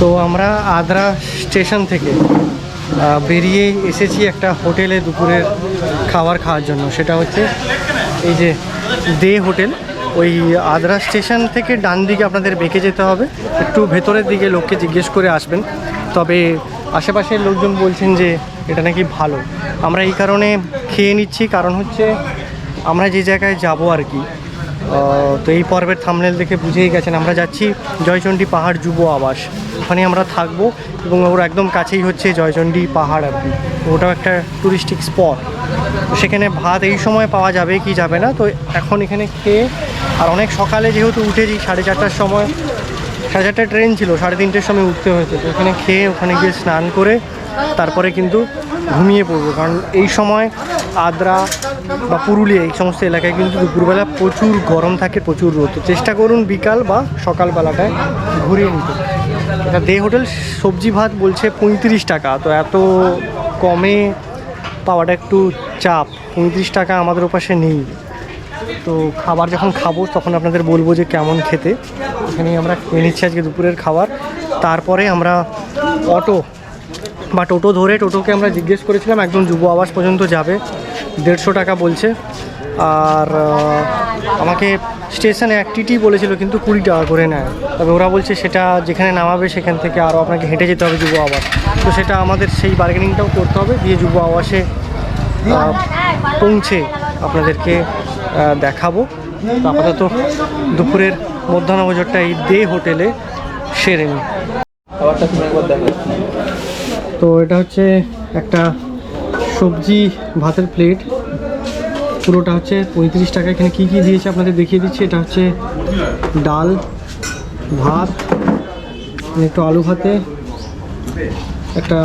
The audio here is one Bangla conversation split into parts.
তো আমরা আদ্রা স্টেশন থেকে বেরিয়ে এসেছি একটা হোটেলে দুপুরের খাবার খাওয়ার জন্য। সেটা হচ্ছে এই যে দে হোটেল। ওই আদ্রা স্টেশন থেকে ডান দিকে আপনাদের বেঁকে যেতে হবে। একটু ভেতরের দিকে লোককে জিজ্ঞেস করে আসবেন। তবে আশেপাশের লোকজন বলছেন যে এটা নাকি ভালো। আমরা এই কারণে খেয়ে নিচ্ছি। কারণ হচ্ছে আমরা যে জায়গায় যাব আর কি তো এই পর্বের থামনেল দেখে বুঝেই গেছেন, আমরা যাচ্ছি জয়চণ্ডী পাহাড় যুব আবাস। ওখানে আমরা থাকব এবং ওর একদম কাছেই হচ্ছে জয়চণ্ডী পাহাড় আর কি। ওটাও একটা টুরিস্টিক স্পট তো সেখানে ভাত এই সময় পাওয়া যাবে কি যাবে না, তো এখন এখানে খেয়ে আর অনেক সকালে যেহেতু উঠেছি, সাড়ে চারটার সময়, সাড়ে চারটায় ট্রেন ছিল, সাড়ে তিনটের সময় উঠতে হয়েছে। তো ওখানে খেয়ে, ওখানে গিয়ে স্নান করে, তারপরে কিন্তু ঘুমিয়ে পড়ব। কারণ এই সময় আদ্রা বা পুরুলিয়া, এই সমস্ত এলাকায় কিন্তু দুপুরবেলা প্রচুর গরম থাকে, প্রচুর রোদ। চেষ্টা করুন বিকাল বা সকালবেলাটায় ঘুরিয়ে নিতে। এটা দে হোটেল সবজি ভাত বলছে পঁয়ত্রিশ টাকা, তো এত কমে পাওয়াটা একটু চাপ। পঁয়ত্রিশ টাকা আমাদের ওপাশে নেই। তো খাবার যখন খাব তখন আপনাদের বলব যে কেমন খেতে। এখানেই আমরা খেয়ে নিচ্ছি আজকে দুপুরের খাবার। তারপরে আমরা অটো বা টোটো ধরে টোটোকে আমরা জিজ্ঞেস করেছিলাম, একদম যুব আবাস পর্যন্ত যাবে। দেড়শো টাকা বলছে। আর আমাকে স্টেশনে এক টিটি বলেছিল কিন্তু কুড়ি টাকা করে নেয়। তবে ওরা বলছে সেটা যেখানে নামাবে সেখান থেকে আরও আপনাকে হেঁটে যেতে হবে যুব আবাস। তো সেটা আমাদের সেই বার্গেনিংটাও করতে হবে দিয়ে যুব আবাসে পৌঁছে আপনাদেরকে দেখাবো। আপাতত দুপুরের মধ্যাহ্নভোজনটা এই দে হোটেলে সেরে নিই। তো এটা হচ্ছে একটা সবজি ভাতের প্লেট পুরোটা হচ্ছে পঁয়ত্রিশ টাকা। এখানে কী কী দিয়েছে আপনাদের দেখিয়ে দিচ্ছি। এটা হচ্ছে ডাল, ভাত, একটু আলু ভাতে, একটা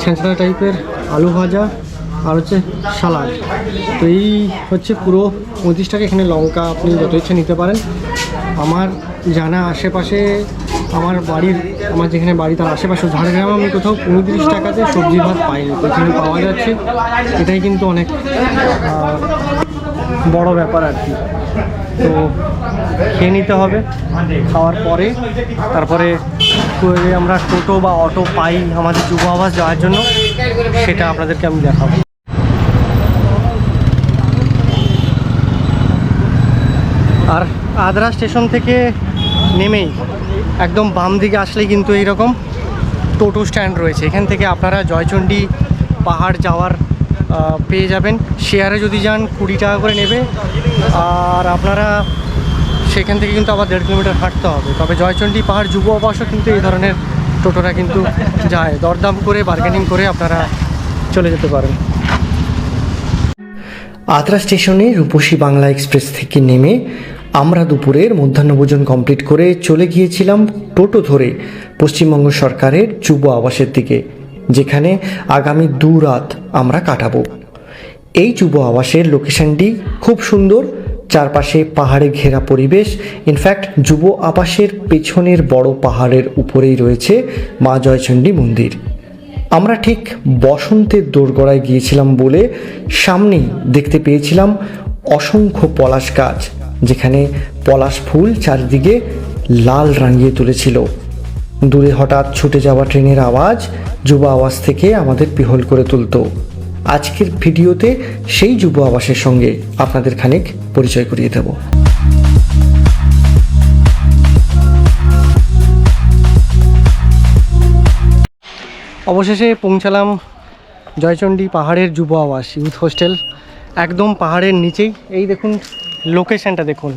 ছেঁচড়া টাইপের আলু ভাজা, আর হচ্ছে সালাড। তো এই হচ্ছে পুরো পঁয়ত্রিশ টাকা। এখানে লঙ্কা আপনি যত ইচ্ছে নিতে পারেন। আমার জানা আশেপাশে আমার বাড়ির, আমার যেখানে বাড়ি তার আশেপাশে ঝাড়গ্রামে, আমি কোথাও পঁয়ত্রিশ টাকাতে সবজি ভাত পাইনি। তো এখানে পাওয়া যাচ্ছে। এটাই কিন্তু অনেক বড় ব্যাপার আর কি। তো খেয়ে নিতে হবে। খাওয়ার পরে, তারপরে আমরা টোটো বা অটো পাই আমাদের যুব আবাস যাওয়ার জন্য। সেটা আপনাদেরকে আমি দেখাবো। আর আদ্রা স্টেশন থেকে নেমেই একদম বাম দিকে আসলেই কিন্তু এইরকম টোটো স্ট্যান্ড রয়েছে। এখান থেকে আপনারা জয়চণ্ডী পাহাড় যাওয়ার পেয়ে যাবেন। শেয়ারে যদি যান, কুড়ি টাকা করে নেবে। আর আপনারা সেখান থেকে কিন্তু আবার দেড় কিলোমিটার হাঁটতে হবে। তবে জয়চণ্ডী পাহাড় যুব আবাসও কিন্তু এই ধরনের টোটোরা কিন্তু যায়। দরদাম করে বার্গেনিং করে আপনারা চলে যেতে পারেন। আদ্রা স্টেশনে রূপসী বাংলা এক্সপ্রেস থেকে নেমে আমরা দুপুরের মধ্যাহ্নভোজন কমপ্লিট করে চলে গিয়েছিলাম টোটো ধরে পশ্চিমবঙ্গ সরকারের যুব আবাসের দিকে, যেখানে আগামী দু রাত আমরা কাটাবো। এই যুব আবাসের লোকেশনটি খুব সুন্দর, চারপাশে পাহাড়ে ঘেরা পরিবেশ। ইনফ্যাক্ট যুব আবাসের পেছনের বড় পাহাড়ের উপরেই রয়েছে মা জয়চণ্ডী মন্দির। আমরা ঠিক বসন্তের দোরগড়ায় গিয়েছিলাম বলে সামনেই দেখতে পেয়েছিলাম অসংখ্য পলাশ গাছ। যেখানে পলাশ ফুল চারিদিকে লাল রাঙিয়ে তুলেছিল। দূরে হঠাৎ ছুটে যাওয়া ট্রেনের আওয়াজ যুব আওয়াজ থেকে আমাদের পিহল করে তুলতো। আজকের ভিডিওতে সেই যুব আবাসের সঙ্গে আপনাদের খানিক পরিচয় করিয়ে দেব। অবশেষে পৌঁছালাম জয়চণ্ডী পাহাড়ের যুব আবাস ইউথ হোস্টেল একদম পাহাড়ের নিচেই। এই দেখুন লোকেশনটা দেখুন।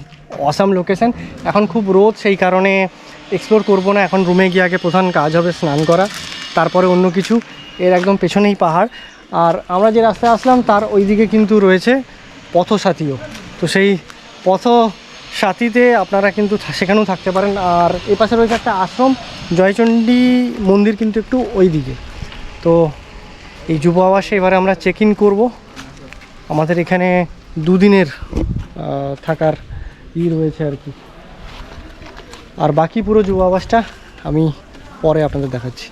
Awesome location. এখন খুব রোদ, সেই কারণে এক্সপ্লোর করব না। এখন রুমে গিয়ে আগে প্রধান কাজ হবে স্নান করা, তারপরে অন্য কিছু। এর একদম পেছনেই পাহাড়। আর আমরা যে রাস্তায় আসলাম, তার ওইদিকে কিন্তু রয়েছে পথসাথীও। তো সেই পথ সাথীতে আপনারা কিন্তু সেখানেও থাকতে পারেন। আর এ পাশে রয়েছে একটা আশ্রম। জয়চণ্ডী মন্দির কিন্তু একটু ওই দিকে তো এই যুব আবাসে এবারে আমরা চেক ইন করব। আমাদের এখানে দুদিনের থাকার ই রয়েছে আর কি। আর বাকি পুরো যুব আবাসটা আমি পরে আপনাদের দেখাচ্ছি।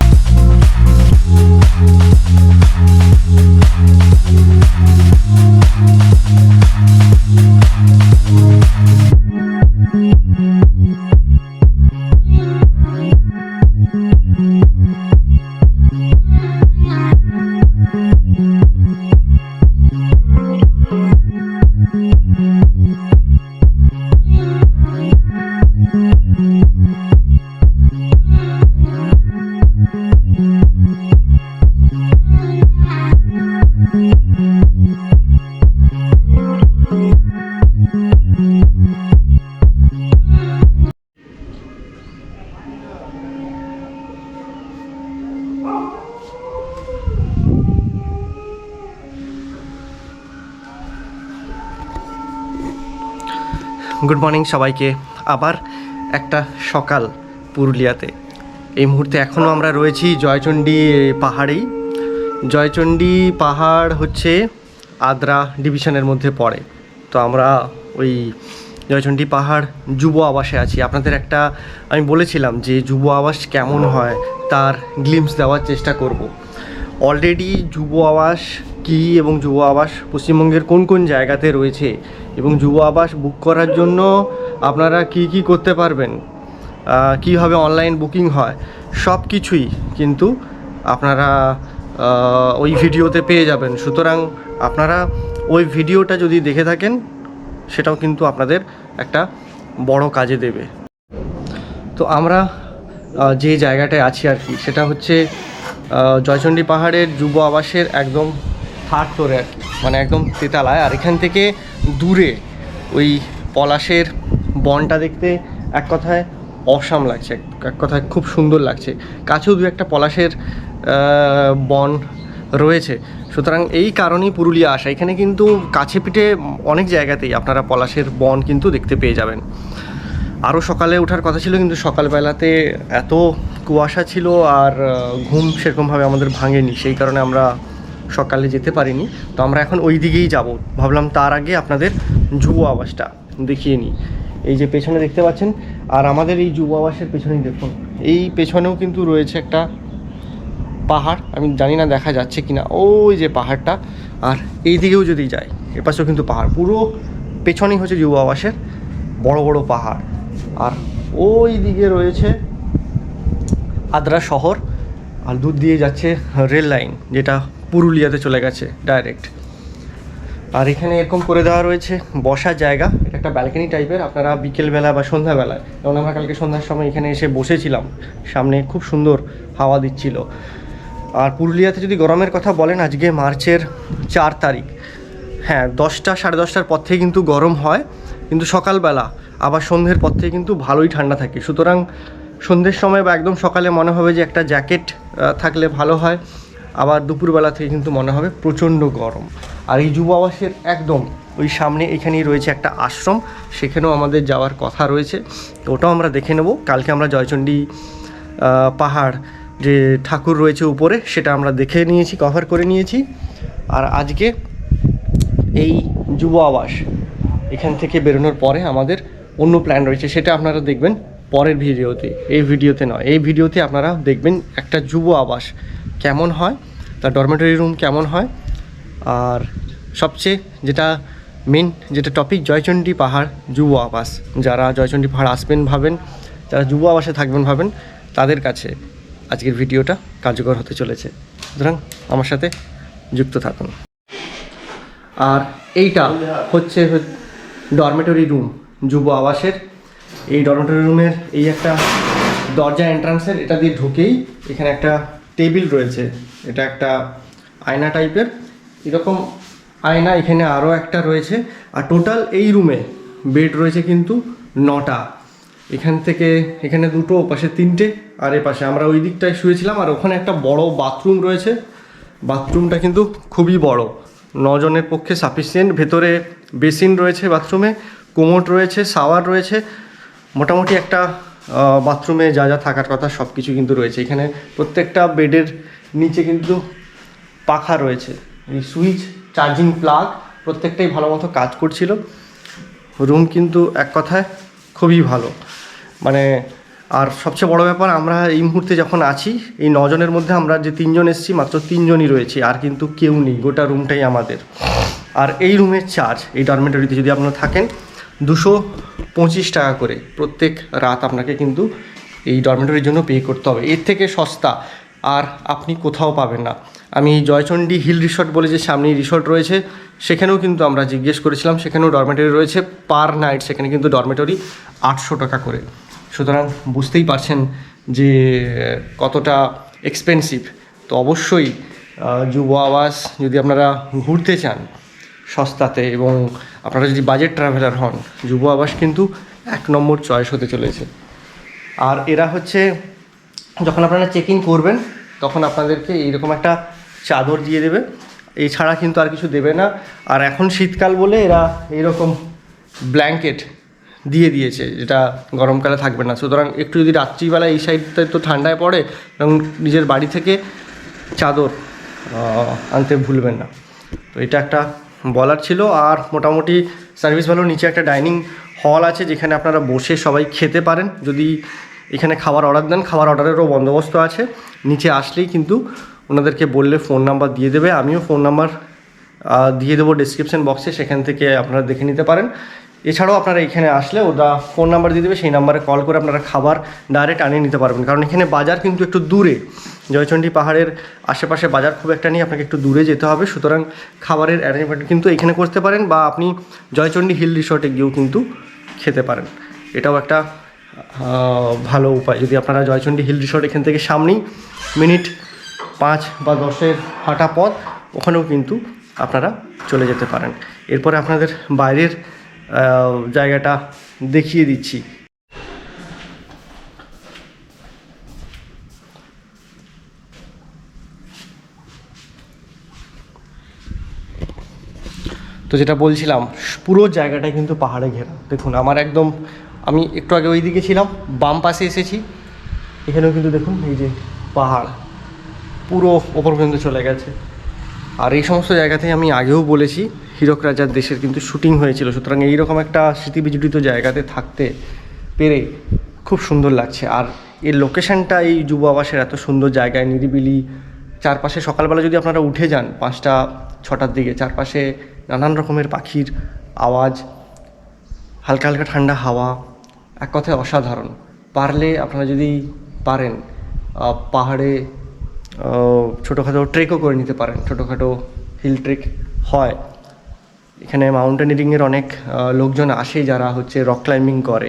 গুড মর্নিং সবাইকে। আবার একটা সকাল পুরুলিয়াতে। এই মুহূর্তে এখনও আমরা রয়েছি জয়চণ্ডী পাহাড়েই। জয়চণ্ডী পাহাড় হচ্ছে আদ্রা ডিভিশনের মধ্যে পড়ে। তো আমরা ওই জয়চণ্ডী পাহাড় যুব আবাসে আছি। আপনাদের একটা, আমি বলেছিলাম যে যুব আবাস কেমন হয়, তার গ্লিমস দেওয়ার চেষ্টা করব। অলরেডি যুব আবাস কী এবং যুব আবাস পশ্চিমবঙ্গের কোন কোন জায়গাতে রয়েছে? এবং যুব আবাস বুক করার জন্য আপনারা কি কি করতে পারবেন? কীভাবে অনলাইন বুকিং হয়? সব কিছুই কিন্তু আপনারা ওই ভিডিওতে পেয়ে যাবেন। সুতরাং আপনারা ওই ভিডিওটা যদি দেখে থাকেন, সেটাও কিন্তু আপনাদের একটা বড় কাজে দেবে। তো আমরা যে জায়গাটায় আছি আর কি, সেটা হচ্ছে জয়চণ্ডী পাহাড়ের যুব আবাসের একদম থার্ড ফ্লোরে আর কি মানে একদম তেতালায়। আর এখান থেকে দূরে ওই পলাশের বনটা দেখতে এক কথায় অসাম লাগছে, এক- কথায় খুব সুন্দর লাগছে। কাছেও দু একটা পলাশের বন রয়েছে। সুতরাং এই কারণেই পুরুলিয়া আসা। এখানে কিন্তু কাছে পিঠে অনেক জায়গাতেই আপনারা পলাশের বন কিন্তু দেখতে পেয়ে যাবেন। আরও সকালে ওঠার কথা ছিল, কিন্তু সকালবেলাতে এত কুয়াশা ছিল আর ঘুম সেরকমভাবে আমাদের ভাঙেনি। সেই কারণে আমরা সকালে যেতে পারিনি। তো আমরা এখন ওই দিকেই যাব। ভাবলাম তার আগে আপনাদের যুব আবাসটা দেখিয়ে নিই। এই যে পেছনে দেখতে পাচ্ছেন, আর আমাদের এই যুব আবাসের পেছনেই দেখুন। এই পেছনেও কিন্তু রয়েছে একটা পাহাড়। আমি জানি না দেখা যাচ্ছে কি না ওই যে পাহাড়টা। আর এই দিকেও যদি যাই এপাশেও কিন্তু পাহাড়। পুরো পেছনেই হচ্ছে যুব আবাসের বড় বড় পাহাড়। আর ওই দিকে রয়েছে আদ্রা শহর। আর দূর দিয়ে যাচ্ছে রেল লাইন, যেটা পুরুলিয়াতে চলে গেছে ডাইরেক্ট আর এখানে এরকম করে দেওয়া রয়েছে, বসার জায়গা। এটা একটা ব্যালকনি টাইপের আপনারা বিকেলবেলা বা সন্ধ্যাবেলায়। যেমন আমরা কালকে সন্ধ্যার সময় এখানে এসে বসেছিলাম, সামনে খুব সুন্দর হাওয়া দিচ্ছিল। আর পুরুলিয়াতে যদি গরমের কথা বলেন, আজকে মার্চের চার তারিখ। হ্যাঁ দশটা, সাড়ে দশটার পর থেকে কিন্তু গরম হয়, কিন্তু সকালবেলা, আবার সন্ধ্যের পর থেকে কিন্তু ভালোই ঠান্ডা থাকে। সুতরাং সন্ধ্যের সময় বা একদম সকালে মনে হবে যে একটা জ্যাকেট থাকলে ভালো হয়। আবার দুপুরবেলা থেকে কিন্তু মনে হবে প্রচণ্ড গরম। আর এই যুব আবাসের একদম ওই সামনে এখানেই রয়েছে একটা আশ্রম, সেখানেও আমাদের যাওয়ার কথা রয়েছে। তো ওটাও আমরা দেখে নেব। কালকে আমরা জয়চণ্ডী পাহাড় যে ঠাকুর রয়েছে উপরে, সেটা আমরা দেখে নিয়েছি কভার করে নিয়েছি। আর আজকে এই যুব আবাস এখান থেকে বেরোনোর পরে আমাদের অন্য প্ল্যান রয়েছে, সেটা আপনারা দেখবেন পরের ভিডিওতে। এই ভিডিওতে নয়, এই ভিডিওতে আপনারা দেখবেন একটা যুব আবাস কেমন হয়। তার ডরমেটরি রুম কেমন হয়? আর সবচেয়ে যেটা মেন যেটা টপিক জয়চণ্ডী পাহাড়, যুব আবাস। যারা জয়চণ্ডী পাহাড় আসবেন, ভাবেন, যারা যুব আবাসে থাকবেন, ভাবেন, তাদের কাছে আজকের ভিডিওটা কার্যকর হতে চলেছে। সুতরাং আমার সাথে যুক্ত থাকুন। আর এইটা হচ্ছে ডরমেটরি রুম যুব আবাসের। এই ডরমেটরি রুমের এই একটা দরজা এন্ট্রান্সের এটা দিয়ে ঢুকেই এখানে একটা টেবিল রয়েছে। এটা একটা আয়না টাইপের। এরকম আয়না এখানে আরও একটা রয়েছে। আর টোটাল এই রুমে বেড রয়েছে কিন্তু নটা। এখান থেকে এখানে দুটো পাশে তিনটে, আর এ পাশে আমরা ওই দিকটায় শুয়েছিলাম। আর ওখানে একটা বড় বাথরুম রয়েছে। বাথরুমটা কিন্তু খুবই বড়। নজনের পক্ষে সাফিসিয়েন্ট ভেতরে বেসিন রয়েছে বাথরুমে কোমোট রয়েছে, শাওয়ার রয়েছে। মোটামুটি একটা বাথরুমে যা যা থাকার কথা সব কিছু কিন্তু রয়েছে। এখানে প্রত্যেকটা বেডের নিচে কিন্তু পাখা রয়েছে। এই সুইচ, চার্জিং প্লাগ প্রত্যেকটাই ভালো মতো কাজ করছিল। রুম কিন্তু এক কথায় খুবই ভালো। মানে আর সবচেয়ে বড় ব্যাপার, আমরা এই মুহূর্তে যখন আছি, এই নজনের মধ্যে আমরা যে তিনজন এসেছি, মাত্র তিনজনই রয়েছি। আর কিন্তু কেউ নেই, গোটা রুমটাই আমাদের। আর এই রুমের চার্জ, এই ডরমেটরিতে যদি আপনারা থাকেন, দুশো পঁচিশ টাকা করে প্রত্যেক রাত আপনাকে কিন্তু এই ডরমেটরির জন্য পে করতে হবে। এর থেকে সস্তা। আর আপনি কোথাও পাবেন না। আমি জয়চণ্ডী হিল রিসর্ট বলে যে সামনেই রিসর্ট রয়েছে, সেখানেও কিন্তু আমরা জিজ্ঞেস করেছিলাম, সেখানেও ডরমেটরি রয়েছে। পার নাইট সেখানে কিন্তু ডরমেটরি আটশো টাকা করে। সুতরাং বুঝতেই পারছেন যে কতটা এক্সপেন্সিভ তো অবশ্যই যুব আবাস যদি আপনারা ঘুরতে চান সস্তাতে এবং আপনারা যদি বাজেট ট্রাভেলার হন, যুব আবাস কিন্তু এক নম্বর চয়েস হতে চলেছে। আর এরা হচ্ছে, যখন আপনারা চেক ইন করবেন, তখন আপনাদেরকে এইরকম একটা চাদর দিয়ে দেবে। এছাড়া কিন্তু আর কিছু দেবে না। আর এখন শীতকাল বলে এরা এইরকম ব্ল্যাঙ্কেট দিয়ে দিয়েছে, যেটা গরমকালে থাকবে না। সুতরাং একটু যদি রাত্রিবেলা এই সাইডটা তো ঠান্ডায় পড়ে এবং নিজের বাড়ি থেকে চাদর আনতে ভুলবেন না। তো এটা একটা বলার ছিল আর মোটামুটি সার্ভিস ভালো নিচে একটা ডাইনিং হল আছে যেখানে আপনারা বসে সবাই খেতে পারেন। যদি এখানে খাবার অর্ডার দেন, খাবার অর্ডারেরও বন্দোবস্ত আছে। নিচে আসলেই কিন্তু ওনাদেরকে বললে ফোন নাম্বার দিয়ে দেবে। আমিও ফোন নাম্বার দিয়ে দেবো ডিসক্রিপশন বক্সে সেখান থেকে আপনারা দেখে নিতে পারেন। এছাড়াও আপনারা এখানে আসলে ওরা ফোন নাম্বার দিয়ে দেবে, সেই নাম্বারে কল করে আপনারা খাবার ডাইরেক্ট আনিয়ে নিতে পারবেন। কারণ এখানে বাজার কিন্তু একটু দূরে। জয়চণ্ডী পাহাড়ের আশেপাশে বাজার খুব একটা নেই, আপনাকে একটু দূরে যেতে হবে। সুতরাং খাবারের অ্যারেঞ্জমেন্ট কিন্তু এখানে করতে পারেন বা আপনি জয়চণ্ডী হিল রিসর্টে গিয়েও কিন্তু খেতে পারেন। এটাও একটা ভালো উপায়। যদি আপনারা জয়চণ্ডী হিল রিসর্ট এখান থেকে সামনেই মিনিট পাঁচ বা দশের হাঁটা পথ, ওখানেও কিন্তু আপনারা চলে যেতে পারেন। এরপরে আপনাদের বাইরের জায়গাটা দেখিয়ে দিচ্ছি। তো যেটা বলছিলাম, পুরো জায়গাটাই কিন্তু পাহাড়ে ঘেরা। দেখুন, আমার একদম, আমি একটু আগে ওই দিকে ছিলাম, বাম পাশে এসেছি। এখানেও কিন্তু দেখুন, এই যে পাহাড়, পুরো ওপর পর্যন্ত চলে গেছে। আর এই সমস্ত জায়গাতেই আমি আগেও বলেছি হীরক রাজার দেশের কিন্তু শুটিং হয়েছিল। সুতরাং এইরকম একটা স্মৃতিবিজড়িত জায়গাতে থাকতে পেরে খুব সুন্দর লাগছে। আর এর লোকেশনটা এই যুব আবাসের এত সুন্দর জায়গায় নিরিবিলি। চারপাশে সকালবেলা যদি আপনারা উঠে যান, পাঁচটা, ছটার দিকে, চারপাশে নানান রকমের পাখির আওয়াজ, হালকা হালকা ঠান্ডা হাওয়া, এক কথায় অসাধারণ। পারলে আপনারা যদি পারেন পাহাড়ে ছোটোখাটো ট্রেকও করে নিতে পারেন। ছোটোখাটো হিল ট্রেক হয়। এখানে মাউন্টেনিয়ারিংয়ের অনেক লোকজন আসে যারা হচ্ছে রক ক্লাইম্বিং করে।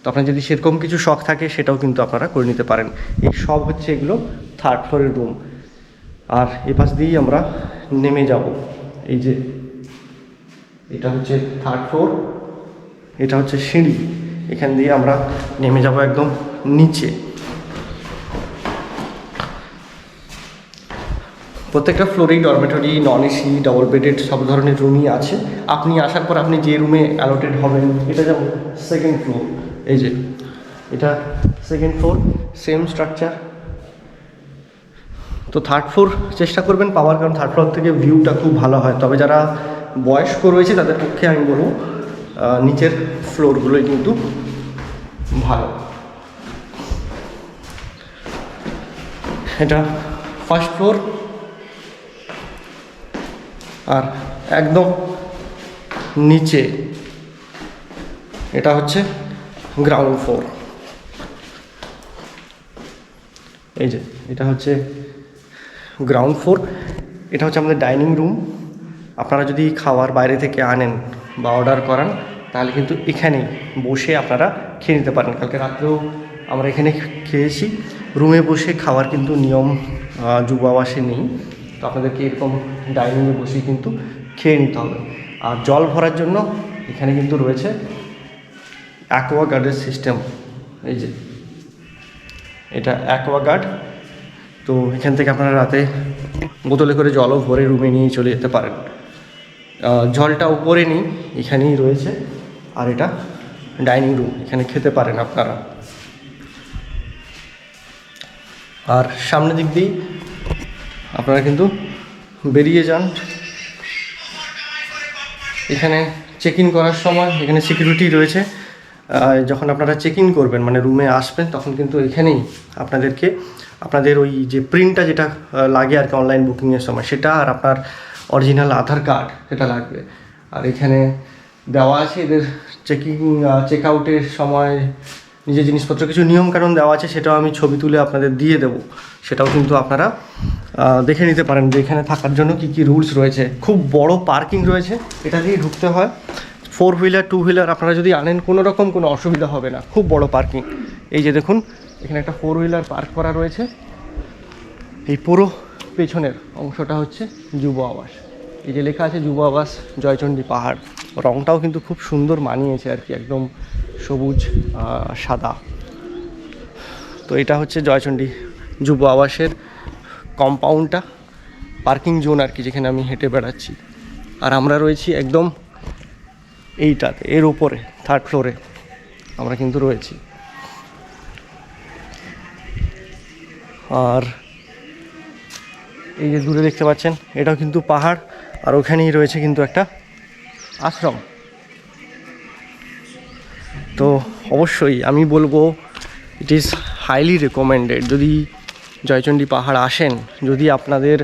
তো আপনার যদি সেরকম কিছু শখ থাকে, সেটাও কিন্তু আপনারা করে নিতে পারেন। এই সব হচ্ছে এগুলো থার্ড ফ্লোরের রুম আর এ পাশ দিয়েই আমরা নেমে যাব। এই যে, এটা হচ্ছে থার্ড ফ্লোর এটা হচ্ছে সিঁড়ি। এখান দিয়ে আমরা নেমে যাব একদম নিচে। প্রত্যেকটা ফ্লোরেই dormitory non AC double bedded সব ধরনের রুমই আছে। আপনি আসার পর আপনি যে রুমে অ্যালোটেড হবেন, এটা যেমন সেকেন্ড ফ্লোর এই যে, এটা সেকেন্ড ফ্লোর সেম স্ট্রাকচার তো থার্ড ফ্লোর চেষ্টা করবেন পাওয়ার, কারণ থার্ড ফ্লোর থেকে ভিউটা খুব ভালো হয়। তবে যারা বয়স্ক রয়েছে, তাদের পক্ষে আমি বলব নিচের ফ্লোরগুলোই কিন্তু ভালো। এটা ফার্স্ট ফ্লোর আর একদম নিচে এটা হচ্ছে গ্রাউন্ড ফ্লোর এই যে এটা হচ্ছে গ্রাউন্ড ফ্লোর এটা হচ্ছে আমাদের ডাইনিং রুম আপনারা যদি খাবার বাইরে থেকে আনেন বা অর্ডার করান তাহলে কিন্তু এখানেই বসে আপনারা খেয়ে নিতে পারেন। কালকে রাত্রেও আমরা এখানে খেয়েছি। রুমে বসে খাওয়ার কিন্তু নিয়ম আহ, যুব আবাসে নেই। আপনাদেরকে এরকম ডাইনিংয়ে বসে কিন্তু খেয়ে নিতে হবে। আর জল ভরার জন্য এখানে কিন্তু রয়েছে অ্যাকোয়া গার্ডের সিস্টেম এই যে, এটা অ্যাকোয়া গার্ড তো এখান থেকে আপনারা রাতে বোতলে করে জলও ভরে রুমে নিয়ে চলে যেতে পারেন। জলটা উপরে নিই এখানেই রয়েছে। আর এটা ডাইনিং রুম এখানে খেতে পারেন আপনারা। আর সামনের দিক দিয়েই আপনারা কিন্তু বেরিয়ে যান। এখানে চেক ইন করার সময় এখানে সিকিউরিটি রয়েছে। যখন আপনারা চেক ইন করবেন মানে রুমে আসবেন, তখন কিন্তু এখানেই আপনাদেরকে, আপনাদের ওই যে প্রিন্টটা যেটা লাগে আর কি অনলাইন বুকিংয়ের সময়, সেটা আর আপনার অরিজিনাল আধার কার্ড সেটা লাগবে। আর এখানে দেওয়া আছে এদের চেকিং চেক আউটের সময় নিজের জিনিসপত্র কিছু নিয়মকানুন দেওয়া আছে, সেটাও আমি ছবি তুলে আপনাদের দিয়ে দেবো। সেটাও কিন্তু আপনারা দেখে নিতে পারেন যে এখানে থাকার জন্য কি কি রুলস রয়েছে। খুব বড় পার্কিং রয়েছে, এটা দিয়েই ঢুকতে হয়। ফোর হুইলার টু হুইলার আপনারা যদি আনেন, কোনো রকম কোনো অসুবিধা হবে না, খুব বড় পার্কিং। এই যে দেখুন, এখানে একটা ফোর হুইলার পার্ক করা রয়েছে। এই পুরো পেছনের অংশটা হচ্ছে যুব আবাস। এই যে লেখা আছে যুব আবাস, জয়চণ্ডী পাহাড়। রংটাও কিন্তু খুব সুন্দর মানিয়েছে আর কি, একদম সবুজ সাদা। তো এটা হচ্ছে জয়চণ্ডী যুব আবাসের কম্পাউন্ডটা পার্কিং জোন আর কি, যেখানে আমি হেঁটে বেড়াচ্ছি। আর আমরা রয়েছি একদম এইটাতে, এর ওপরে থার্ড ফ্লোরে আমরা কিন্তু রয়েছি। আর এই যে দূরে দেখতে পাচ্ছেন, এটাও কিন্তু পাহাড়, আর ওখানেই রয়েছে কিন্তু একটা আশ্রম। তো অবশ্যই আমি বলব ইট ইজ হাইলি রেকমেন্ডেড যদি জয়চণ্ডী পাহাড় আসেন, যদি আপনাদের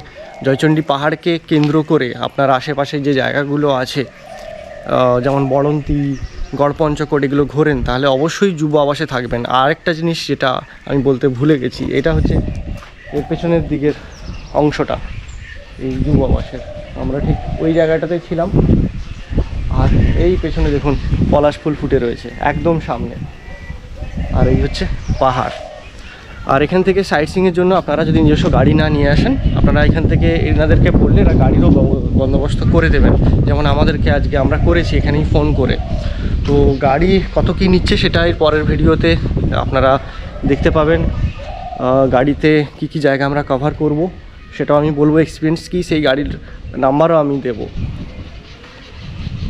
জয়চণ্ডী পাহাড়কে কেন্দ্র করে আপনার আশেপাশে যে জায়গাগুলো আছে যেমন বড়ন্তি গড়পঞ্চকোট, এগুলো ঘোরেন, তাহলে অবশ্যই যুব আবাসে থাকবেন। আর একটা জিনিস যেটা আমি বলতে ভুলে গেছি, এটা হচ্ছে এর পেছনের দিকের অংশটা, এই যুব আবাসের। আমরা ঠিক ওই জায়গাটাতে ছিলাম। আর এই পেছনে দেখুন পলাশ ফুল ফুটে রয়েছে, একদম সামনে। আর এই হচ্ছে পাহাড়। আর এখান থেকে সাইট সিংয়ের জন্য আপনারা যদি নিজস্ব গাড়ি না নিয়ে আসেন, আপনারা এখান থেকে এনাদেরকে বললে এরা গাড়িরও বন্দোবস্ত করে দেবেন। যেমন আমাদেরকে আজকে আমরা করেছি এখানেই ফোন করে। তো গাড়ি কত কী নিচ্ছে সেটা এর পরের ভিডিওতে আপনারা দেখতে পাবেন। গাড়িতে কি কি জায়গা আমরা কভার করব, সেটাও আমি বলব। এক্সপিরিয়েন্স কি? সেই গাড়ির নাম্বারও আমি দেবো।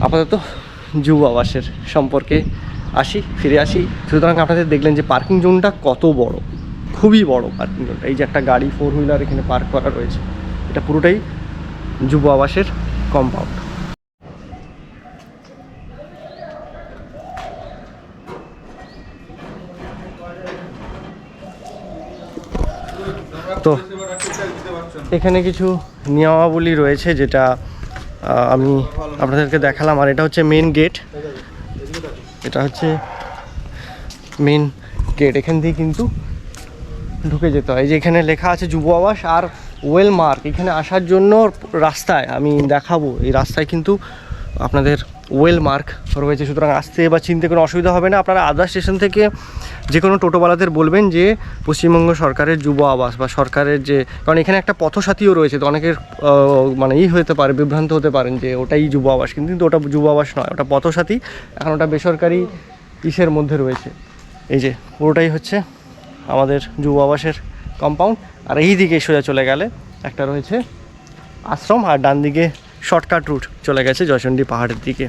আপাতত যুব আবাসের সম্পর্কে আসি, ফিরে আসি। সুতরাং আপনাদের দেখলেন যে পার্কিং জোনটা কত বড়, খুবই বড় পার্কিং জোনটা এই যে একটা গাড়ি ফোর হুইলার এখানে পার্ক করা রয়েছে। এটা পুরোটাই যুব আবাসের কম্পাউন্ড তো, এখানে কিছু নিয়মাবলী রয়েছে যেটা আমি আপনাদেরকে দেখালাম, আর এটা হচ্ছে মেন গেট এটা হচ্ছে মেন গেট এখান দিয়ে কিন্তু ঢুকে যেতে হয়। যে এখানে লেখা আছে যুব আবাস আর ওয়েল মার্ক। এখানে আসার জন্য রাস্তায়, আমি দেখাবো, এই রাস্তায় কিন্তু আপনাদের ওয়েল মার্ক রয়েছে সুতরাং আসতে বা চিনতে কোনো অসুবিধা হবে না। আপনারা আদার স্টেশন থেকে যে কোনো টোটোওয়ালাদের বলবেন যে, পশ্চিমবঙ্গ সরকারের যুব আবাস বা সরকারের যে, কারণ এখানে একটা পথসাথীও রয়েছে। তো অনেকের মানে ই হতে পারে, বিভ্রান্ত হতে পারেন যে, ওটাই যুব আবাস। কিন্তু ওটা যুব আবাস নয়, ওটা পথসাথী। এখন ওটা বেসরকারি ইসের মধ্যে রয়েছে। এই যে, পুরোটাই হচ্ছে আমাদের যুব আবাসের কম্পাউন্ড আর এই দিকে সোজা চলে গেলে একটা রয়েছে আশ্রম। আর ডান দিকে শর্টকাট রুট চলে গেছে জয়চণ্ডী পাহাড়ের দিকে।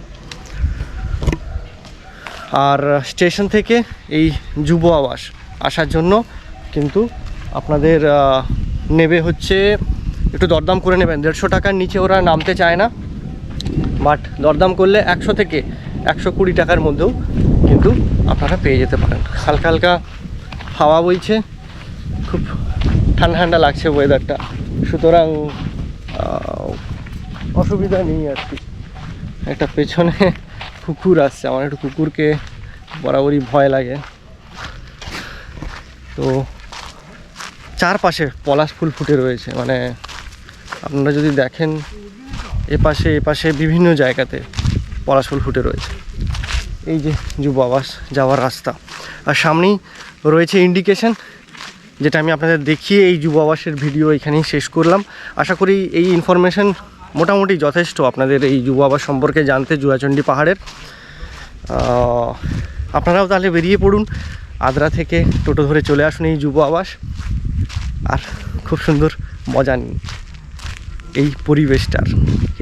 আর স্টেশন থেকে এই যুব আবাস আসার জন্য কিন্তু আপনাদের নেবে হচ্ছে, একটু দরদাম করে নেবেন। দেড়শো টাকার নিচে ওরা নামতে চায় না, বাট দরদাম করলে একশো থেকে একশো কুড়ি টাকার মধ্যেও কিন্তু আপনারা পেয়ে যেতে পারেন। হালকা হালকা হাওয়া বইছে, খুব ঠান্ডা ঠান্ডা লাগছে ওয়েদারটা সুতরাং অসুবিধা নেই আর কি। একটা পেছনে কুকুর আসছে, আমার একটু কুকুরকে বরাবরই ভয় লাগে। তো চারপাশে পলাশ ফুল ফুটে রয়েছে মানে আপনারা যদি দেখেন এপাশে এপাশে বিভিন্ন জায়গাতে পলাশ ফুল ফুটে রয়েছে। এই যে যুব আবাস যাওয়ার রাস্তা। আর সামনেই রয়েছে ইন্ডিকেশন যেটা আমি আপনাদের দেখিয়ে এই যুব আবাসের ভিডিও এখানেই শেষ করলাম। আশা করি এই ইনফরমেশন মোটামুটি যথেষ্ট আপনাদের এই যুব আবাস সম্পর্কে জানতে জুয়াচণ্ডী পাহাড়ের। আপনারাও তাহলে বেরিয়ে পড়ুন। আদ্রা থেকে টোটো ধরে চলে আসুন এই যুব আবাস। আর খুব সুন্দর মজা নিন এই পরিবেশটার।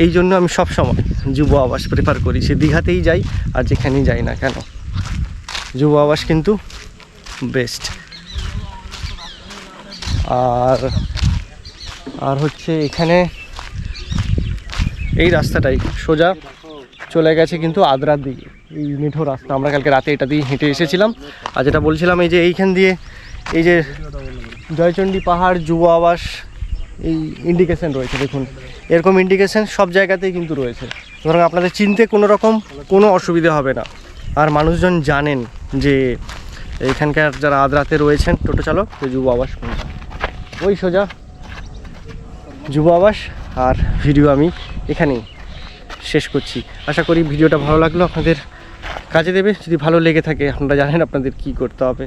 এই জন্য আমি সব সময় যুব আবাস প্রেফার করি। সে দীঘাতেই যাই আর যেখানেই যাই না কেন। যুব আবাস কিন্তু বেস্ট আর আর হচ্ছে এখানে এই রাস্তাটাই সোজা চলে গেছে কিন্তু আদ্রার দিকে। এই মিঠো রাস্তা। আমরা কালকে রাতে এটা দিয়ে হেঁটে এসেছিলাম। আর যেটা বলছিলাম, এই যে এইখান দিয়ে এই যে জয়চণ্ডী পাহাড়, যুব আবাস, এই ইন্ডিকেশন রয়েছে, দেখুন। এরকম ইন্ডিকেশন সব জায়গাতেই কিন্তু রয়েছে। সুতরাং আপনাদের চিনতে কোনো রকম কোনো অসুবিধা হবে না। আর মানুষজন জানেন যে এখানকার যারা আদ্রাতে রয়েছেন, টোটো চালক যুব আবাস। ওই সোজা। যুব আবাস। আর ভিডিও আমি এখানে শেষ করছি। আশা করি ভিডিওটা ভালো লাগল, আপনাদের কাজে দেবে। যদি ভালো লেগে থাকে, আপনারা জানেন আপনাদের কি করতে হবে।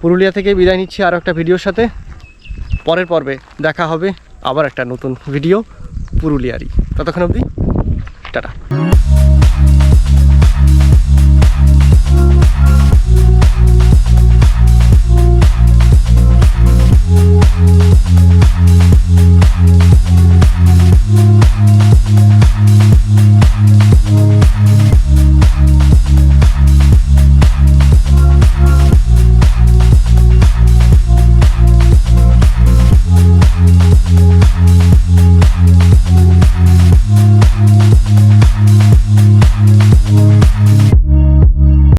পুরুলিয়া থেকে বিদায় নিচ্ছি আরও একটা ভিডিওর সাথে। পরের পর্বে দেখা হবে আবার একটা নতুন ভিডিও পুরুলিয়ারই। ততক্ষণ অবধি, টাটা।